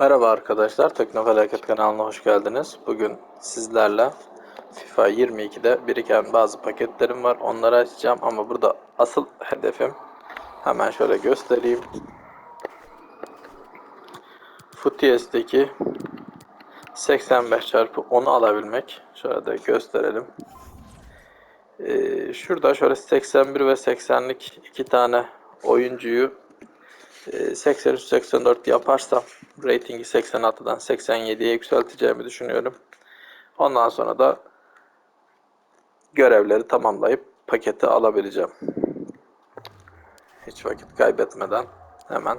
Merhaba arkadaşlar, Teknofelaket kanalına hoş geldiniz. Bugün sizlerle FIFA 22'de biriken bazı paketlerim var. Onları açacağım ama burada asıl hedefim hemen şöyle göstereyim. FUTS'deki 85 çarpı 10'u alabilmek. Şöyle de gösterelim. Ee, şurada şöyle 81 ve 80'lik iki tane oyuncuyu 83-84 yaparsam ratingi 86'dan 87'ye yükselteceğimi düşünüyorum. Ondan sonra da görevleri tamamlayıp paketi alabileceğim. Hiç vakit kaybetmeden hemen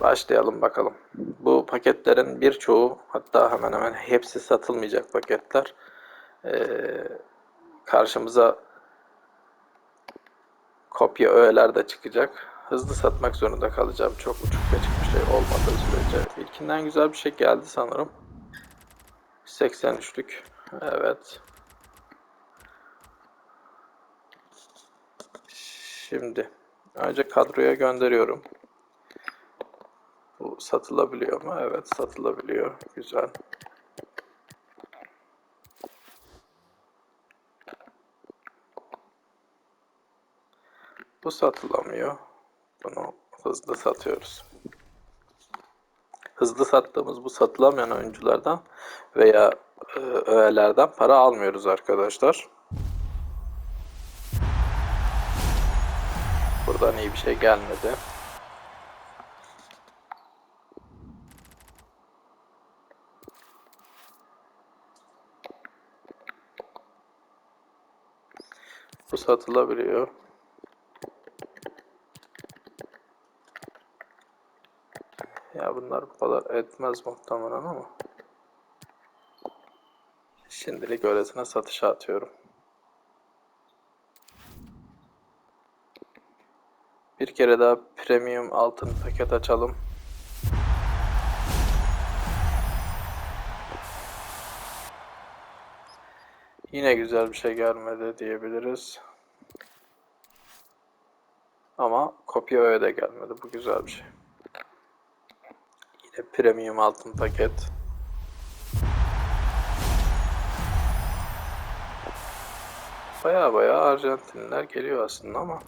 başlayalım bakalım. Bu paketlerin birçoğu hatta hemen hemen hepsi satılmayacak paketler. Ee, karşımıza kopya öğeler de çıkacak. Hızlı satmak zorunda kalacağım. Çok uçuk kaçık bir şey olmadığı sürece. İlkinden güzel bir şey geldi sanırım. 83'lük. Evet. Şimdi önce kadroya gönderiyorum. Bu satılabiliyor mu? Evet satılabiliyor. Güzel. Bu satılamıyor. Hızlı satıyoruz. Hızlı sattığımız bu satılamayan oyunculardan veya e, öğelerden para almıyoruz arkadaşlar. Buradan iyi bir şey gelmedi. Bu satılabiliyor. Bunlar bu kadar etmez muhtemelen ama. Şimdilik öylesine satışa atıyorum. Bir kere daha premium altın paket açalım. Yine güzel bir şey gelmedi diyebiliriz. Ama kopya öyle de gelmedi. Bu güzel bir şey. Yine premium altın paket. Baya baya Arjantinliler geliyor aslında ama.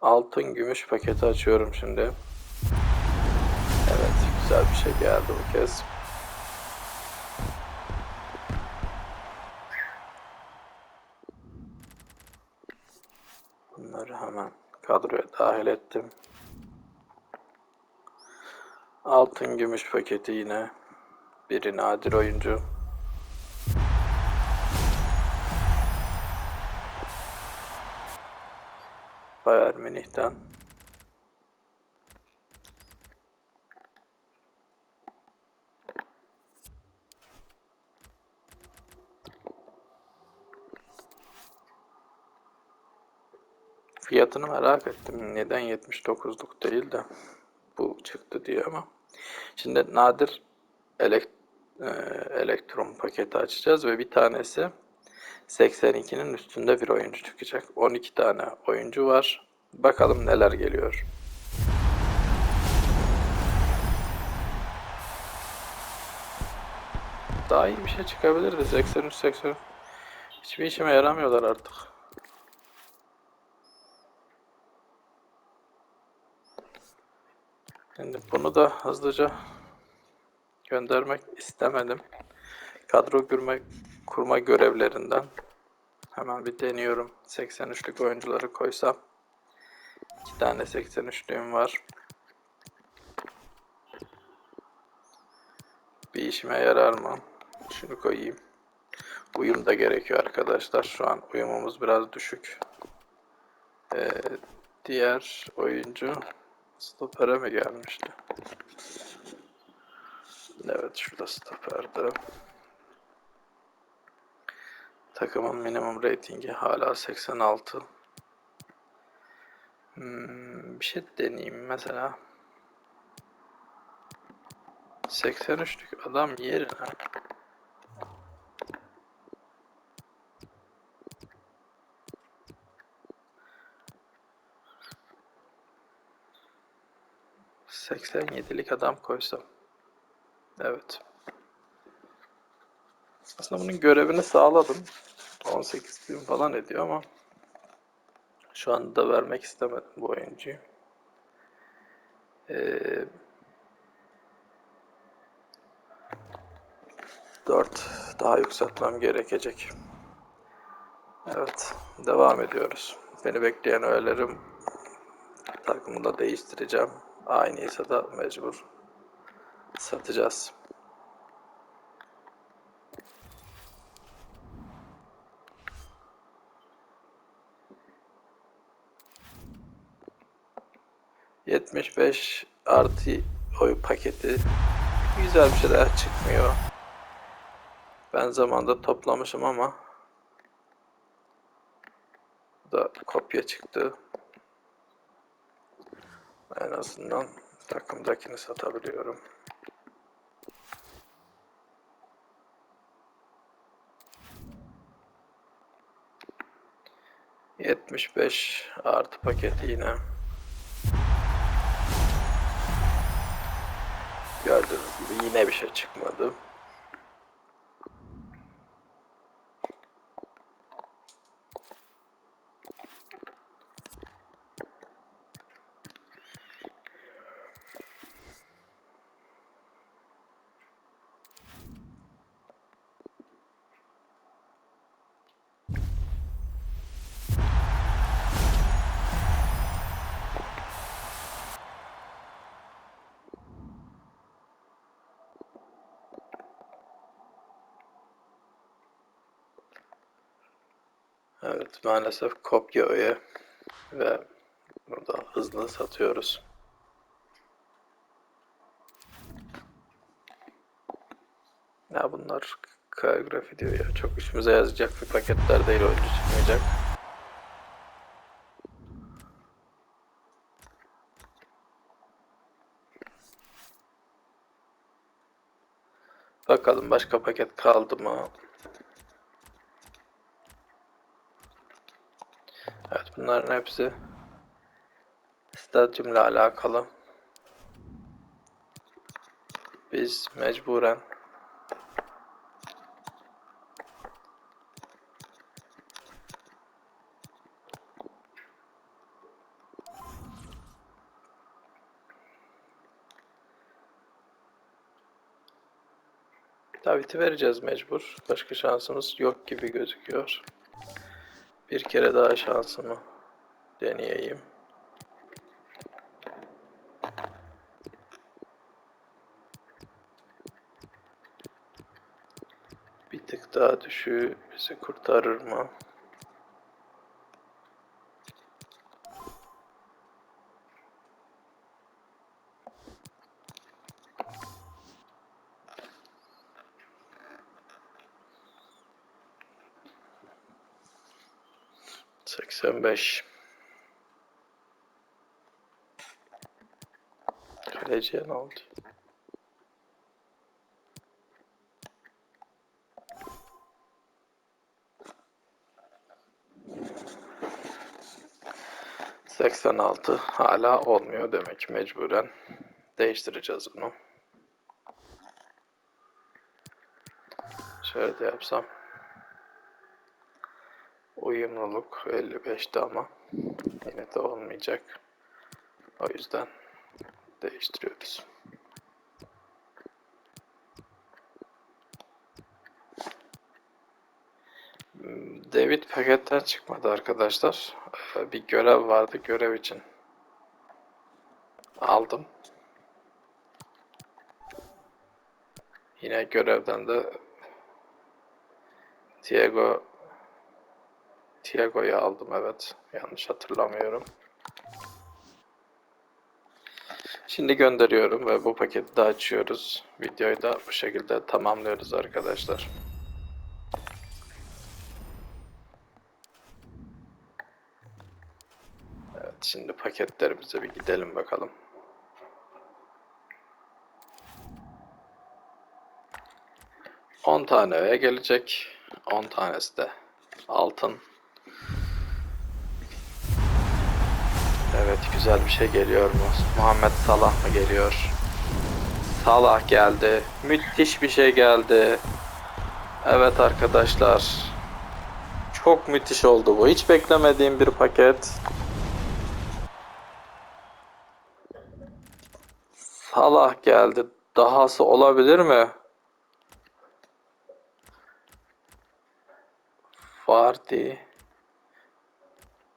Altın gümüş paketi açıyorum şimdi. Güzel bir şey geldi bu kez. Bunları hemen kadroya dahil ettim. Altın gümüş paketi yine. Biri nadir oyuncu. Bayern Münih'ten. Fiyatını merak ettim. Neden 79'luk değil de bu çıktı diye ama. Şimdi nadir elek, e, elektron paketi açacağız ve bir tanesi 82'nin üstünde bir oyuncu çıkacak. 12 tane oyuncu var. Bakalım neler geliyor. Daha iyi bir şey çıkabilirdi. 83 80. Hiçbir işime yaramıyorlar artık. Şimdi bunu da hızlıca göndermek istemedim. Kadro kurma, kurma görevlerinden hemen bir deniyorum. 83'lük oyuncuları koysam. iki tane 83'lüğüm var. Bir işime yarar mı? Şunu koyayım. Uyum da gerekiyor arkadaşlar. Şu an uyumumuz biraz düşük. Ee, diğer oyuncu Stopere mi gelmişti? Evet şurada stoperde. Takımın minimum ratingi hala 86. Hmm, bir şey deneyeyim mesela. 83'lük adam yerine Seksen yedilik adam koysam. Evet. Aslında bunun görevini sağladım. 18 bin falan ediyor ama şu anda vermek istemedim bu oyuncuyu. Ee, 4 daha yükseltmem gerekecek. Evet, devam ediyoruz. Beni bekleyen öğelerim takımı da değiştireceğim. Aynıysa da mecbur satacağız. Yetmiş beş artı oy paketi. Güzel bir şeyler çıkmıyor. Ben zamanda toplamışım ama da kopya çıktı. En azından takımdakini satabiliyorum. Yetmiş beş artı paketi yine. Gördüğünüz gibi yine bir şey çıkmadı. Evet maalesef kopya öğe ve burada hızlı satıyoruz. Ya bunlar koreografi diyor ya çok işimize yazacak bir paketler değil oyuncu çıkmayacak. Bakalım başka paket kaldı mı? Evet bunların hepsi stadyumla alakalı. Biz mecburen Daveti vereceğiz mecbur. Başka şansımız yok gibi gözüküyor. Bir kere daha şansımı deneyeyim. Bir tık daha düşüğü bizi kurtarır mı? Seksen beş. Kaleciye ne oldu? Seksen altı hala olmuyor demek mecburen değiştireceğiz bunu. Şöyle de yapsam. Uyumluluk 55'ti ama yine de olmayacak. O yüzden değiştiriyoruz. David paketten çıkmadı arkadaşlar. Ee, Bir görev vardı. Görev için aldım. Yine görevden de Diego Tiago'yu aldım evet. Yanlış hatırlamıyorum. Şimdi gönderiyorum ve bu paketi de açıyoruz. Videoyu da bu şekilde tamamlıyoruz arkadaşlar. Evet şimdi paketlerimize bir gidelim bakalım. 10 tane ve gelecek. 10 tanesi de altın. Evet güzel bir şey geliyor mu? Muhammed Salah mı geliyor? Salah geldi. Müthiş bir şey geldi. Evet arkadaşlar. Çok müthiş oldu bu. Hiç beklemediğim bir paket. Salah geldi. Dahası olabilir mi? Vardy.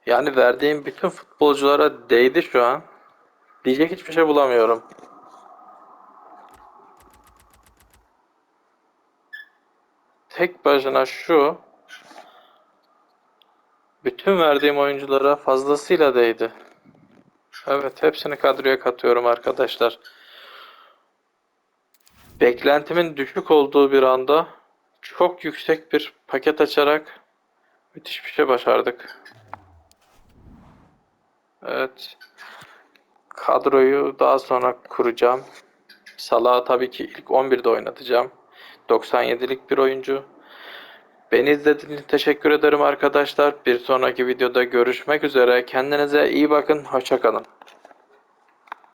Yani verdiğim bütün futbolculara değdi şu an. Diyecek hiçbir şey bulamıyorum. Tek başına şu bütün verdiğim oyunculara fazlasıyla değdi. Evet, hepsini kadroya katıyorum arkadaşlar. Beklentimin düşük olduğu bir anda çok yüksek bir paket açarak müthiş bir şey başardık. Evet. Kadroyu daha sonra kuracağım. Salah'ı tabii ki ilk 11'de oynatacağım. 97'lik bir oyuncu. Beni izlediğiniz için teşekkür ederim arkadaşlar. Bir sonraki videoda görüşmek üzere. Kendinize iyi bakın. Hoşça kalın.